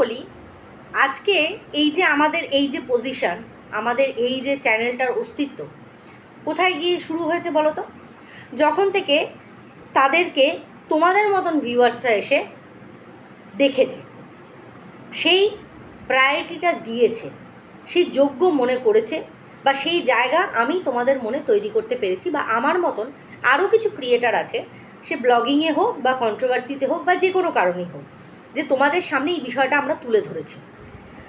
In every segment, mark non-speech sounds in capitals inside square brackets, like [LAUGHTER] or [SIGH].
বলি, আজকে এই যে আমাদের এই যে পজিশন আমাদের এই যে চ্যানেলটার অস্তিত্ব, কোথায় গিয়ে শুরু হয়েছে বলো তো? যখন থেকে তাদেরকে তোমাদের মতন ভিউয়ার্সরা এসে দেখেছে, সেই প্রায়োরিটিটা দিয়েছে, সেই যোগ্য মনে করেছে বা সেই জায়গা আমি তোমাদের মনে তৈরি করতে পেরেছি বা আমার মতন আরও কিছু ক্রিয়েটার আছে, সে ব্লগিংয়ে হোক বা কন্ট্রোভার্সিতে হোক বা যে কোনো কারণেই হোক। যে তোমাদের সামনে এই বিষয়টা আমরা তুলে ধরেছি।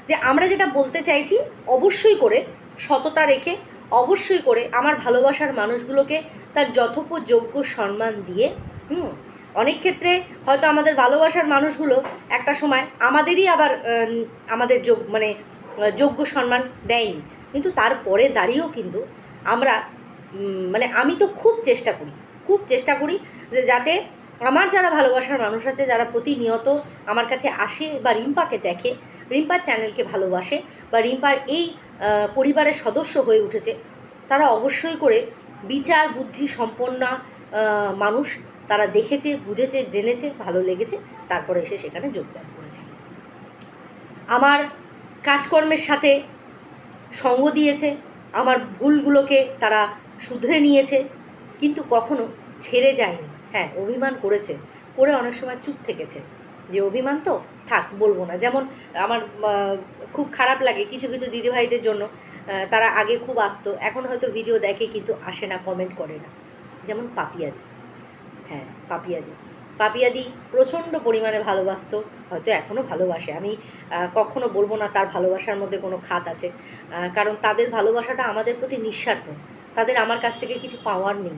যে আমরা যেটা বলতে চাইছি, অবশ্যই করে সততা রেখে, অবশ্যই করে আমার ভালোবাসার মানুষগুলোকে তার যথোপযোগ্য সম্মান দিয়ে, হুম? অনেক ক্ষেত্রে হয়তো আমাদের ভালোবাসার মানুষগুলো একটা সময় আমাদেরই আবার আমাদের যোগ মানে যোগ্য সম্মান দেয়নি। কিন্তু তারপরে দাঁড়িয়েও কিন্তু আমরা মানে আমি তো খুব চেষ্টা করি, খুব চেষ্টা করি যে যাতে আমার যারা ভালোবাসার মানুষ আছে, যারা প্রতিনিয়ত আমার কাছে আসে বা রিম্পাকে দেখে রিম্পার চ্যানেলকে ভালোবাসে বা রিম্পার এই পরিবারের সদস্য হয়ে উঠেছে, তারা অবশ্যই করে বিচার, বুদ্ধি সম্পন্ন মানুষ তারা দেখেছে, বুঝেছে, জেনেছে, ভালো লেগেছে, তারপরে এসে সেখানে যোগদান করেছে। আমার কাজকর্মের সাথে সঙ্গ দিয়েছে, আমার ভুলগুলোকে তারা শুধরে নিয়েছে, কিন্তু কখনো ছেড়ে যায়নি। হ্যাঁ অভিমান করেছে, করে অনেক সময় চুপ থেকেছে। যে অভিমান তো, থাক, বলব না। যেমন আমার খুব খারাপ লাগে কিছু কিছু দিদিভাইদের জন্য তারা আগে খুব আসতো, এখন হয়তো ভিডিও দেখে কিন্তু আসে না কমেন্ট করে না। যেমন পাপিয়াদি। হ্যাঁ পাপিয়াদি। পাপিয়াদি প্রচণ্ড পরিমাণে ভালোবাসত, হয়তো এখনও ভালোবাসে। আমি কখনো বলব না তার ভালোবাসার মধ্যে কোনো খাত আছে। কারণ তাদের ভালোবাসাটা আমাদের প্রতি নিঃস্বার্থ। তাদের আমার কাছ থেকে কিছু পাওয়ার নেই।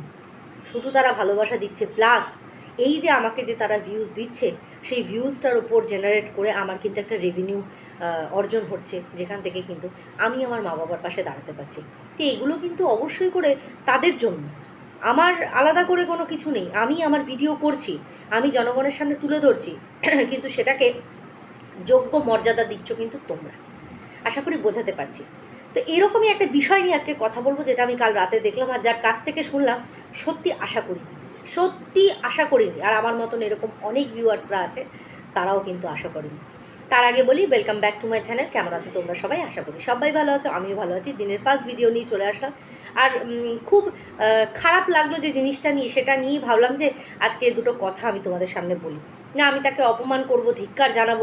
শুধু তারা ভালোবাসা দিচ্ছে প্লাস এই যে আমাকে যে তারা ভিউজ দিচ্ছে, সেই ভিউজটার উপর জেনারেট করে আমার কিন্তু একটা রেভিনিউ অর্জন হচ্ছে যেখান থেকে কিন্তু আমি আমার মা বাবার পাশে দাঁড়াতে পারছি। তো এগুলো কিন্তু অবশ্যই করে তাদের জন্য। আমার আলাদা করে কোনো কিছু নেই। আমি আমার ভিডিও করছি, আমি জনগণের সামনে তুলে ধরছি, [CLEARS THROAT] কিন্তু সেটাকে যোগ্য মর্যাদা দিচ্ছ কিন্তু তোমরা। আশা করি বোঝাতে পারছি। তো এরকমই একটা বিষয় নিয়ে আজকে কথা বলব যেটা আমি কাল রাতে দেখলাম আর যার কাছ থেকে শুনলাম, সত্যি আশা করি সত্যি আশা করিনি। আর আমার মতন এরকম অনেক ভিউয়ার্সরা আছে, তারাও কিন্তু আশা করেনি। তার আগে বলি welcome back to my channel কেমন আছো তোমরা সবাই? আশা করি সবাই ভালো আছো, আমিও ভালো আছি। দিনের ফার্স্ট ভিডিও নিয়ে চলে আসলাম। আর খুব খারাপ লাগল যে জিনিসটা নিয়ে, সেটা নিয়েই ভাবলাম যে আজকে দুটো কথা আমি তোমাদের সামনে বলি। না, আমি তাকে অপমান করব, ধিক্কার জানাব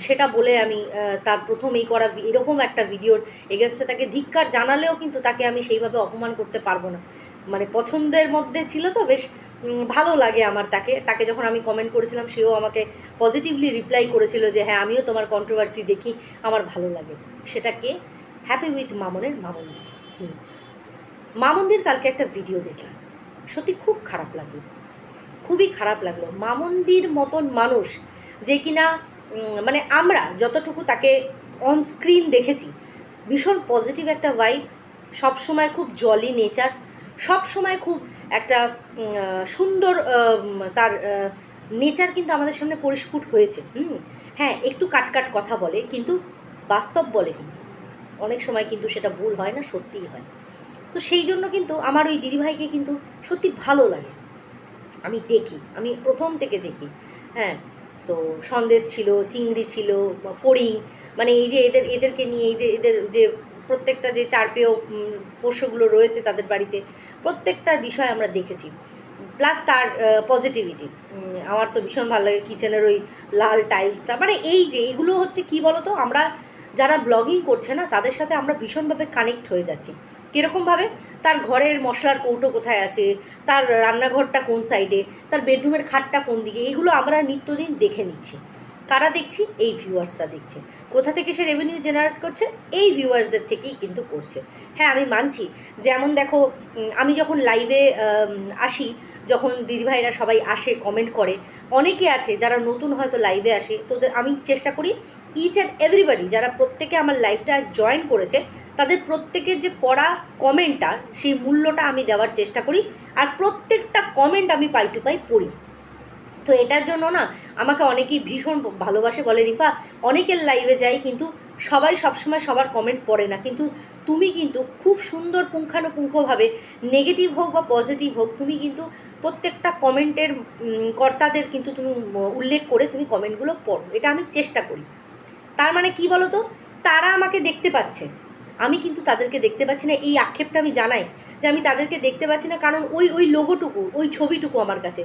সেটা বলে আমি তার প্রথমেই করা এরকম একটা ভিডিওর এগেনস্টে তাকে ধিক্কার জানালেও কিন্তু তাকে আমি সেইভাবে অপমান করতে পারব না। মানে পছন্দের মধ্যে ছিল তো, বেশ ভালো লাগে আমার তাকে। তাকে যখন আমি কমেন্ট করেছিলাম, সেও আমাকে পজিটিভলি রিপ্লাই করেছিল যে হ্যাঁ আমিও তোমার কন্ট্রোভার্সি দেখি, আমার ভালো লাগে। সেটা কে? হ্যাপি উইথ মামনের মামন্দির হুম। মামন্দির কালকে একটা ভিডিও দেখলাম। সত্যি খুব খারাপ লাগল। খুবই খারাপ লাগল। মামন্দির মতন মানুষ যে কিনা মানে আমরা যতটুকু তাকে অন স্ক্রিন দেখেছি, ভীষণ পজিটিভ একটা ভাইব সবসময় খুব জলি নেচার সব সময় খুব একটা সুন্দর তার নেচার কিন্তু আমাদের সামনে পরিস্ফুট হয়েছে, হুম? হ্যাঁ একটু কাটকাট কথা বলে, কিন্তু বাস্তব বলে কিন্তু। অনেক সময় কিন্তু সেটা ভুল হয় না, সত্যিই হয়। তো সেই জন্য কিন্তু আমার ওই দিদিভাইকে কিন্তু সত্যি ভালো লাগে। আমি দেখি, আমি প্রথম থেকে দেখি হ্যাঁ। তো সন্দেশ ছিল, চিংড়ি ছিল, ফড়িং মানে এই যে এদের, এদেরকে নিয়ে এই যে এদের যে প্রত্যেকটা যে চারপেয় পোষ্যগুলো রয়েছে তাদের বাড়িতে প্রত্যেকটার বিষয় আমরা দেখেছি। প্লাস তার পজিটিভিটি আমার তো ভীষণ ভালো লাগে কিচেনের ওই লাল টাইলসটা। মানে এই যে এগুলো হচ্ছে কি বলতো, আমরা যারা ব্লগিং করছে না, তাদের সাথে আমরা ভীষণভাবে কানেক্ট হয়ে যাচ্ছি। কীরকমভাবে তার ঘরের মশলার কৌটো কোথায় আছে? তার রান্নাঘরটা কোন সাইডে তার বেডরুমের খাটটা কোন দিকে? এগুলো আমরা নিত্যদিন দেখে নিচ্ছি। কারা দেখছি? এই ভিউয়ার্সরা দেখছে। কোথা থেকে সে রেভিনিউ জেনারেট করছে? এই ভিউয়ার্সদের থেকেই কিন্তু করছে। হ্যাঁ আমি মানছি। যেমন দেখো আমি যখন লাইভে আসি, যখন দিদিভাইরা সবাই আসে কমেন্ট করে, অনেকে আছে যারা নতুন হয়তো লাইভে আসে। তোদের আমি চেষ্টা করি ইচ অ্যান্ড এভরিবাডি যারা প্রত্যেকে আমার লাইভটা জয়েন করেছে তাদের প্রত্যেকের যে করা কমেন্টটা, সেই মূল্যটা আমি দেওয়ার চেষ্টা করি আর প্রত্যেকটা কমেন্ট আমি পাই টু পাই পড়ি। তো এটার জন্য না, আমাকে অনেকেই ভীষণ ভালোবাসে বলে রিপা অনেকের লাইভে যাই কিন্তু সবাই সবসময় সবার কমেন্ট পড়ে না। কিন্তু তুমি কিন্তু খুব সুন্দর পুঙ্খানুপুঙ্খভাবে নেগেটিভ হোক বা পজিটিভ হোক, তুমি কিন্তু প্রত্যেকটা কমেন্টের কর্তাদের কিন্তু তুমি উল্লেখ করে তুমি কমেন্টগুলো পড়ো। এটা আমি চেষ্টা করি। তার মানে কি বলো তো তারা আমাকে দেখতে পাচ্ছে। আমি কিন্তু তাদেরকে দেখতে পাচ্ছি না, এই আক্ষেপটা আমি জানাই যে আমি তাদেরকে দেখতে পাচ্ছি না কারণ ওই ওই লোগোটুকু ওই ছবিটুকু আমার কাছে।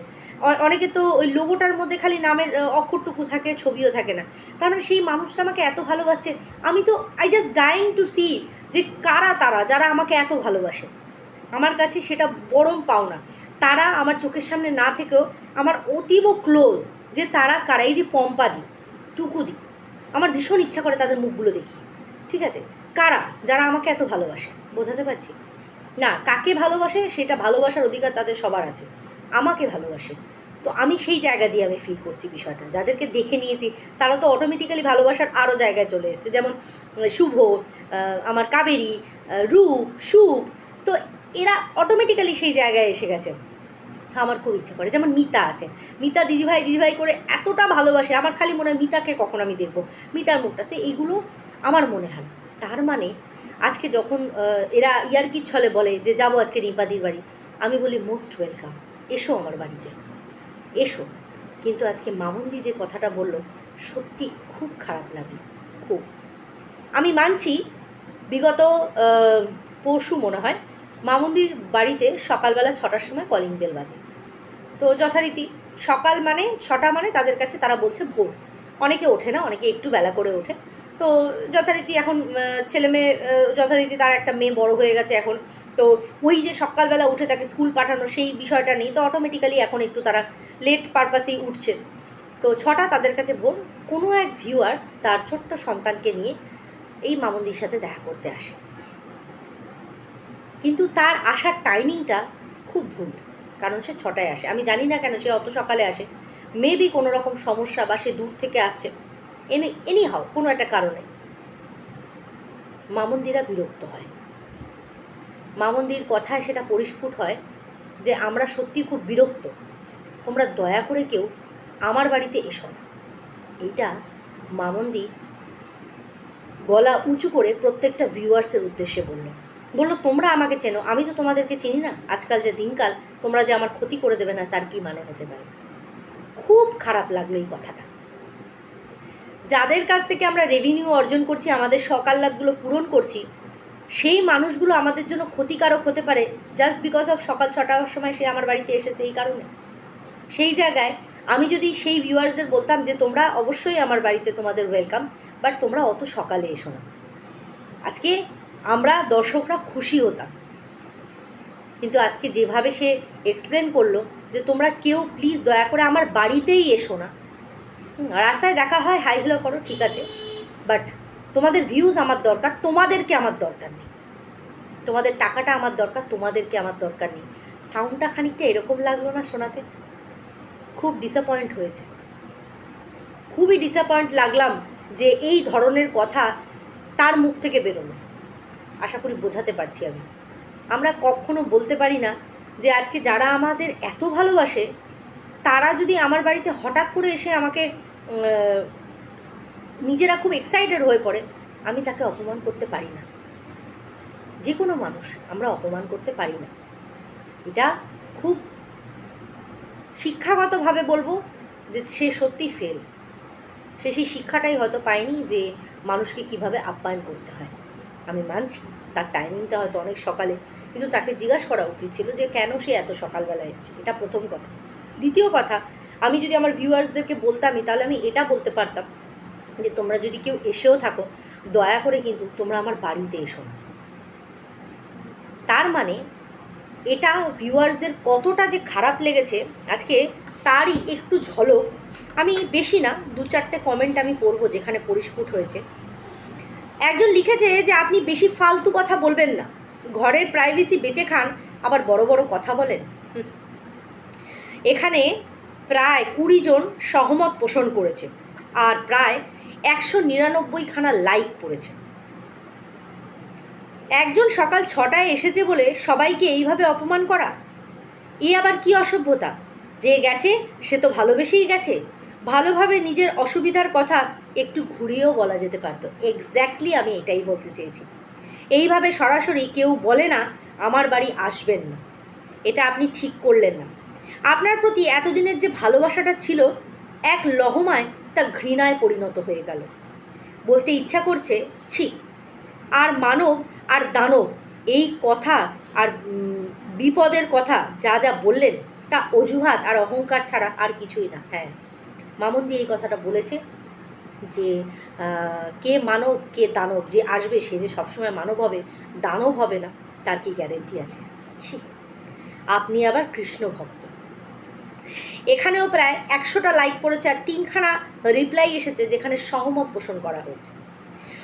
অনেকে তো ওই লোগোটার মধ্যে খালি নামের অক্ষরটুকু থাকে, ছবিও থাকে না। তার মানে সেই মানুষটা আমাকে এত ভালোবাসছে আমি তো I just dying to see যে কারা তারা, যারা আমাকে এত ভালোবাসে। আমার কাছে সেটা বরং পাওনা। তারা আমার চোখের সামনে না থেকেও আমার অতীব ক্লোজ যে তারা কারা, এই যে টুকু টুকুদি, আমার ভীষণ ইচ্ছা করে তাদের মুখগুলো দেখি। ঠিক আছে? কারা? যারা আমাকে এত ভালোবাসে, বোঝাতে পারছি? না, কাকে ভালোবাসে সেটা ভালোবাসার অধিকার তাদের সবার আছে। আমাকে ভালোবাসে। তো আমি সেই জায়গা দিয়ে আমি ফিল করছি বিষয়টা। যাদেরকে দেখে নিয়েছি, তারা তো অটোমেটিক্যালি ভালোবাসার আরও জায়গায় চলে এসেছে। যেমন শুভ আমার কাবেরী রূপ সুপ তো এরা অটোমেটিক্যালি সেই জায়গায় এসে গেছে। আমার খুব ইচ্ছা করে। যেমন মিতা আছে। মিতা দিদিভাই দিদিভাই করে এতটা ভালোবাসে। আমার খালি মনে হয় মিতাকে কখন আমি দেখব। মিতার মুখটা। তো এইগুলো আমার মনে হয়। তার মানে আজকে যখন এরা ইয়ার্কি ছলে বলে যে যাব আজকে রিম্পাদির বাড়ি, আমি বলি, মোস্ট ওয়েলকাম। এসো আমার বাড়িতে। এসো। কিন্তু আজকে মামুন্দি যে কথাটা বলল, সত্যি খুব খারাপ লাগে। খুব। আমি মানছি, বিগত পরশু মনে হয়, মামুন্দির বাড়িতে সকালবেলা ছটার সময় কলিং বেল বাজে। তো যথারীতি, সকাল মানে ছটা মানে তাদের কাছে তারা বলছে ভোর। অনেকে ওঠে না, অনেকে একটু বেলা করে ওঠে। তো যথারীতি এখন ছেলে মেয়ে যথারীতি তার একটা মেয়ে বড় হয়ে গেছে এখন। তো ওই যে সকালবেলা উঠে তাকে স্কুল পাঠানো সেই বিষয়টা নেই, তো অটোমেটিক্যালি এখন একটু তারা লেট পারপাসেই উঠছে। তো ছটা তাদের কাছে ভোর, কোনো এক ভিউয়ার্স তার ছোট্ট সন্তানকে নিয়ে এই মামুন্দির সাথে দেখা করতে আসে। কিন্তু তার আসার টাইমিংটা খুব ভুল, কারণ সে ছটায় আসে। আমি জানি না কেন সে অত সকালে আসে। মেবি কোনো রকম সমস্যা বা সে দূর থেকে আসছে। এনি এনি হাও কোনো একটা কারণে। মামন্দিরা বিরক্ত হয়। মামন্দির কথায় সেটা পরিস্ফুট হয় যে, আমরা সত্যি খুব বিরক্ত। তোমরা দয়া করে কেউ আমার বাড়িতে এসো না। এইটা মামন্দি গলা উঁচু করে প্রত্যেকটা ভিউয়ার্সের উদ্দেশ্যে বলল। বলল, তোমরা আমাকে চেনো, আমি তো তোমাদেরকে চিনি না। আজকাল যে দিনকাল, তোমরা যে আমার ক্ষতি করে দেবে না, তার কি মানে হতে পারে? খুব খারাপ লাগল এই কথাটা। যাদের কাছ থেকে আমরা রেভিনিউ অর্জন করছি, আমাদের সকাল্লাদগুলো পূরণ করছি, সেই মানুষগুলো আমাদের জন্য ক্ষতিকারক হতে পারে জাস্ট বিকজ অফ সকাল ছটার সময় সে আমার বাড়িতে এসেছে এই কারণে। সেই জায়গায় আমি যদি সেই ভিউয়ার্সদের বলতাম যে, তোমরা অবশ্যই আমার বাড়িতে তোমাদের ওয়েলকাম বাট তোমরা অত সকালে এসো না। আজকে আমরা দর্শকরা খুশি হতাম। কিন্তু আজকে যেভাবে সে এক্সপ্লেন করল যে, তোমরা কেউ প্লিজ দয়া করে আমার বাড়িতেই এসো না। রাস্তায় দেখা হয়, হাই হেলো করো, ঠিক আছে। বাট তোমাদের ভিউজ আমার দরকার, তোমাদেরকে আমার দরকার নেই। তোমাদের টাকাটা আমার দরকার, তোমাদেরকে আমার দরকার নেই। সাউন্ডটা খানিকটা এরকম লাগল না শোনাতে? খুব ডিসঅ্যাপয়েন্ট হয়েছে। খুবই ডিসঅ্যাপয়েন্ট লাগলাম যে এই ধরনের কথা তার মুখ থেকে বেরোলো আশা করি বোঝাতে পারছি আমি। আমরা কখনো বলতে পারি না যে আজকে যারা আমাদের এত ভালোবাসে তারা যদি আমার বাড়িতে হঠাৎ করে এসে আমাকে নিজেরা খুব এক্সাইটেড হয়ে পড়ে, আমি তাকে অপমান করতে পারি না। যে কোনো মানুষ, আমরা অপমান করতে পারি না। এটা খুব শিক্ষাগতভাবে বলব যে সে সত্যি ফেল সে সেই শিক্ষাটাই হয়তো পায়নি যে মানুষকে কীভাবে আপ্যায়ন করতে হয়। আমি মানছি, তার টাইমিংটা হয়তো অনেক সকালে, কিন্তু তাকে জিজ্ঞাসা করা উচিত ছিল যে কেন সে এত সকালবেলা এসছে? এটা প্রথম কথা। দ্বিতীয় কথা, আমি যদি আমার ভিউয়ার্সদেরকে বলতামই, তাহলে আমি এটা বলতে পারতাম যে তোমরা যদি কেউ এসেও থাকো, দয়া করে কিন্তু তোমরা আমার বাড়িতে এসো না। তার মানে এটা ভিউয়ার্সদের কতটা যে খারাপ লেগেছে, আজকে তারই একটু ঝলক। আমি বেশি না, দু চারটে কমেন্ট আমি পড়ব যেখানে পরিস্ফুট হয়েছে। একজন লিখেছে যে, আপনি বেশি ফালতু কথা বলবেন না। ঘরের প্রাইভেসি বেঁচে খান, আবার বড় বড় কথা বলেন। এখানে প্রায় কুড়ি জন সহমত পোষণ করেছে আর প্রায় একশো নিরানব্বইখানা লাইক পড়েছে। একজন সকাল ছটায় এসেছে বলে সবাইকে এইভাবে অপমান করা? এ আবার কি অসভ্যতা? যে গেছে, সে তো ভালোবেসেই গেছে। ভালোভাবে নিজের অসুবিধার কথা একটু ঘুরিয়েও বলা যেতে পারতো। এক্স্যাক্টলি আমি এটাই বলতে চেয়েছি। এইভাবে সরাসরি কেউ বলে না, আমার বাড়ি আসবেন না। এটা আপনি ঠিক করলেন না। আপনার প্রতি এতদিনের যে ভালোবাসাটা ছিল, এক লহমায় তা ঘৃণায় পরিণত হয়ে গেল। বলতে ইচ্ছা করছে, ছি, আর মানব আর দানব, এই কথা আর বিপদের কথা যা যা বললেন, তা অজুহাত আর অহংকার ছাড়া আর কিছুই না। হ্যাঁ মামুন্দি এই কথাটা বলেছে যে কে মানব, কে দানব, যে আসবে, সে যে সবসময় মানব হবে, দানব হবে না, তার কি গ্যারেন্টি আছে? ছি, আপনি আবার কৃষ্ণ ভক্ত। এখানেও প্রায় একশোটা লাইক পড়েছে আর তিনখানা রিপ্লাই এসেছে যেখানে সহমত পোষণ করা হয়েছে।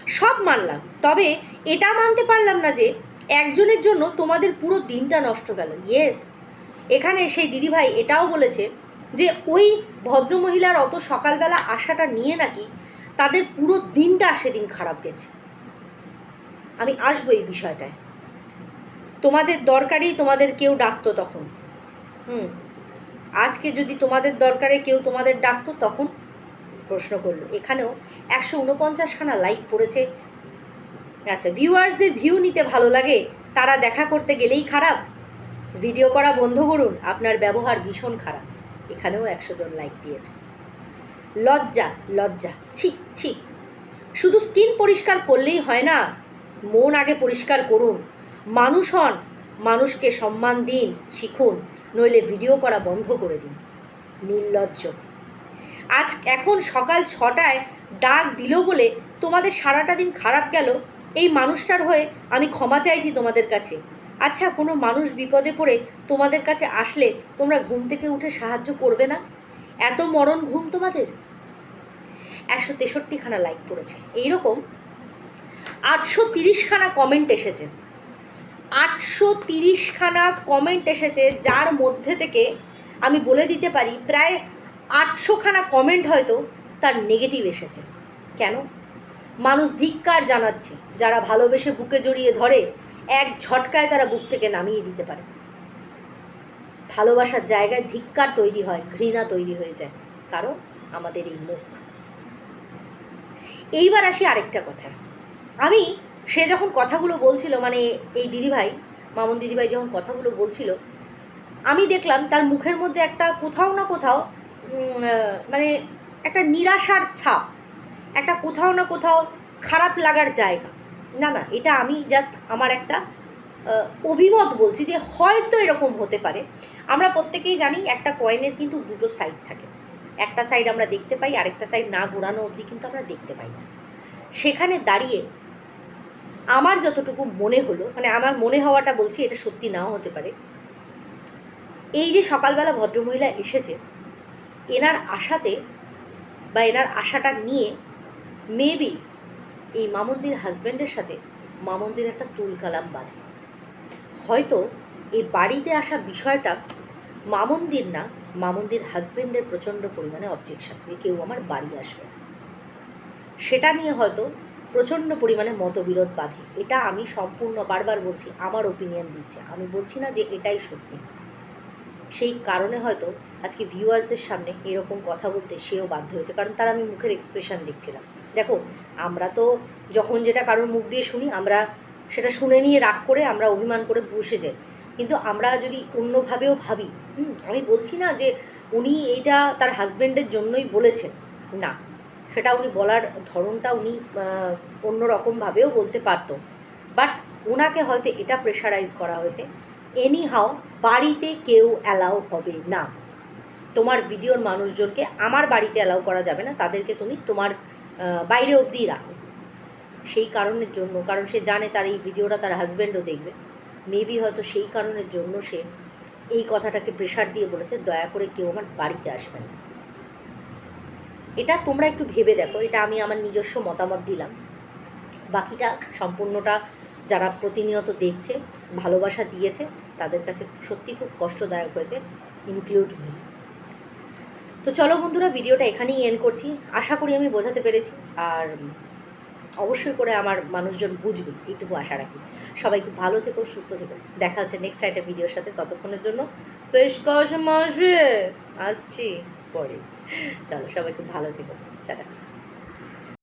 সব মানলাম, তবে এটা মানতে পারলাম না যে একজনের জন্য তোমাদের পুরো দিনটা নষ্ট গেল। ইয়েস এখানে সেই দিদিভাই এটাও বলেছে যে ওই ভদ্রমহিলার অত সকালবেলা আশাটা নিয়ে নাকি তাদের পুরো দিনটা সেদিন খারাপ গেছে। আমি আসব এই বিষয়টায়। তোমাদের দরকারি তোমাদের কেউ ডাকতো তখন। হুম। আজকে যদি তোমাদের দরকারে কেউ তোমাদের ডাকতো, তখন প্রশ্ন করল। এখানেও একশো উনপঞ্চাশখানা লাইক পড়েছে। আচ্ছা ভিউয়ার্সদের ভিউ নিতে ভালো লাগে, তারা দেখা করতে গেলেই খারাপ। ভিডিও করা বন্ধ করুন, আপনার ব্যবহার ভীষণ খারাপ। এখানেও একশো জন লাইক দিয়েছে। লজ্জা লজ্জা, ছি ছি। শুধু স্কিন পরিষ্কার করলেই হয় না, মন আগে পরিষ্কার করুন। মানুষ হন, মানুষকে সম্মান দিন, শিখুন। নইলে ভিডিও করা বন্ধ করে দিন। নির্লজ্জ। আজ এখন সকাল ছটায় ডাক দিল বলে তোমাদের সারাটা দিন খারাপ গেল, এই মানুষটার হয়ে আমি ক্ষমা চাইছি তোমাদের কাছে। আচ্ছা কোনো মানুষ বিপদে পড়ে তোমাদের কাছে আসলে তোমরা ঘুম থেকে উঠে সাহায্য করবে না? এত মরণ ঘুম তোমাদের? একশো তেষট্টিখানা লাইক পড়েছে এইরকম আটশো তিরিশখানা কমেন্ট এসেছে। আটশো তিরিশখানা কমেন্ট এসেছে, যার মধ্যে থেকে আমি বলে দিতে পারি, প্রায় আটশোখানা কমেন্ট হয়তো তার নেগেটিভ এসেছে। কেন? মানুষ ধিক্কার জানাচ্ছে, যারা ভালোবেসে বুকে জড়িয়ে ধরে, এক ঝটকায় তারা বুক থেকে নামিয়ে দিতে পারে। ভালোবাসার জায়গায় ধিক্কার তৈরি হয়, ঘৃণা তৈরি হয়ে যায়, কারণ আমাদের এই মুখ। এইবার আসি আরেকটা কথা আমি সে যখন কথাগুলো বলছিল মানে এই দিদিভাই, মামুন দিদিভাই যখন কথাগুলো বলছিল, আমি দেখলাম তার মুখের মধ্যে একটা কোথাও না কোথাও মানে একটা নিরাশার ছাপ, একটা কোথাও না কোথাও খারাপ লাগার জায়গা। না না, এটা আমি জাস্ট আমার একটা অভিমত বলছি যে হয়তো এরকম হতে পারে। আমরা প্রত্যেকেই জানি একটা কয়েনের কিন্তু দুটো সাইড থাকে। একটা সাইড আমরা দেখতে পাই, আরেকটা সাইড না ঘোরানো অবধি কিন্তু আমরা দেখতে পাই না। সেখানে দাঁড়িয়ে আমার যতটুকু মনে হলো মানে আমার মনে হওয়াটা বলছি এটা সত্যি নাও হতে পারে, এই যে সকালবেলা ভদ্রমহিলা এসেছে, এনার আশাতে বা এনার আশাটা নিয়ে মেবি এই মামন্দির হাজব্যান্ডের সাথে মামন্দির একটা তুলকালাম বাঁধে। হয়তো এই বাড়িতে আসা বিষয়টা মামন্দির না, মামন্দির হাজব্যান্ডের প্রচণ্ড পরিমাণে অবজেকশন কেউ আমার বাড়ি আসবে সেটা নিয়ে হয়তো প্রচণ্ড পরিমাণে মতবিরোধ বাঁধে। এটা আমি সম্পূর্ণ বারবার বলছি, আমার ওপিনিয়ন দিচ্ছে। আমি বলছি না যে এটাই সত্যি। সেই কারণে হয়তো আজকে ভিউয়ার্সদের সামনে এরকম কথা বলতে সেও বাধ্য হয়েছে, কারণ তার আমি মুখের এক্সপ্রেশন দেখছিলাম। দেখো, আমরা তো যখন যেটা কারোর মুখ দিয়ে শুনি, আমরা সেটা শুনে নিয়ে রাগ করে, আমরা অভিমান করে বসে যাই। কিন্তু আমরা যদি অন্যভাবেও ভাবি আমি বলছি না যে উনি এইটা তার হাজব্যান্ডের জন্যই বলেছেন। না সেটা উনি বলার ধরনটা উনি আহ, অন্য রকমভাবেও বলতে পারতো। বাট ওনাকে হয়তো এটা প্রেশারাইজ করা হয়েছে। এনি হাও বাড়িতে কেউ অ্যালাউ হবে না। তোমার ভিডিওর মানুষজনকে আমার বাড়িতে অ্যালাউ করা যাবে না তাদেরকে তুমি তোমার বাইরে অবধিই রাখো। সেই কারণের জন্য কারণ সে জানে তার এই ভিডিওটা তার হাজব্যান্ডও দেখবে। মেবি হয়তো সেই কারণের জন্য সে এই কথাটাকে প্রেশার দিয়ে বলেছে দয়া করে কেউ আমার বাড়িতে আসবে না। এটা তোমরা একটু ভেবে দেখো, এটা আমি আমার নিজস্ব মতামত দিলাম। বাকিটা সম্পূর্ণটা যারা প্রতিনিয়ত দেখছে, ভালোবাসা দিয়েছে, তাদের কাছে সত্যি খুব কষ্টদায়ক হয়েছে ইনক্লুড মি তো চলো বন্ধুরা, ভিডিওটা এখানেই এন্ড করছি। আশা করি আমি বোঝাতে পেরেছি, আর অবশ্যই করে আমার মানুষজন বুঝবে, এইটুকু আশা রাখি। সবাই খুব ভালো থেকো, সুস্থ থেকো। দেখা হচ্ছে নেক্সট একটা ভিডিওর সাথে ততক্ষণের জন্য। ফ্রেশ কস মাসে আসছি। পরে। চলো সবাই খুব ভালো থেকো। টাটা।